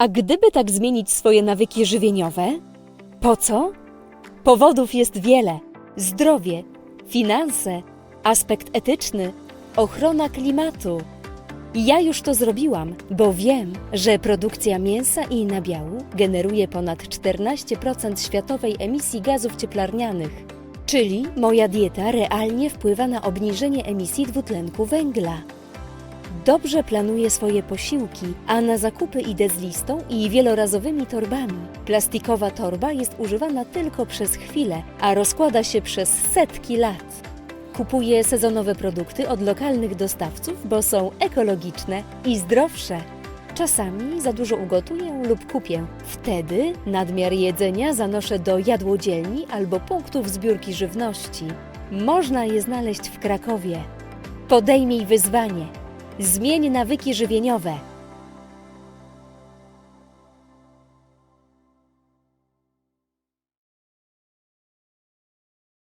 A gdyby tak zmienić swoje nawyki żywieniowe? Po co? Powodów jest wiele: zdrowie, finanse, aspekt etyczny, ochrona klimatu. Ja już to zrobiłam, bo wiem, że produkcja mięsa i nabiału generuje ponad 14% światowej emisji gazów cieplarnianych. Czyli moja dieta realnie wpływa na obniżenie emisji dwutlenku węgla. Dobrze planuję swoje posiłki, a na zakupy idę z listą i wielorazowymi torbami. Plastikowa torba jest używana tylko przez chwilę, a rozkłada się przez setki lat. Kupuję sezonowe produkty od lokalnych dostawców, bo są ekologiczne i zdrowsze. Czasami za dużo ugotuję lub kupię. Wtedy nadmiar jedzenia zanoszę do jadłodzielni albo punktów zbiórki żywności. Można je znaleźć w Krakowie. Podejmij wyzwanie. Zmień nawyki żywieniowe.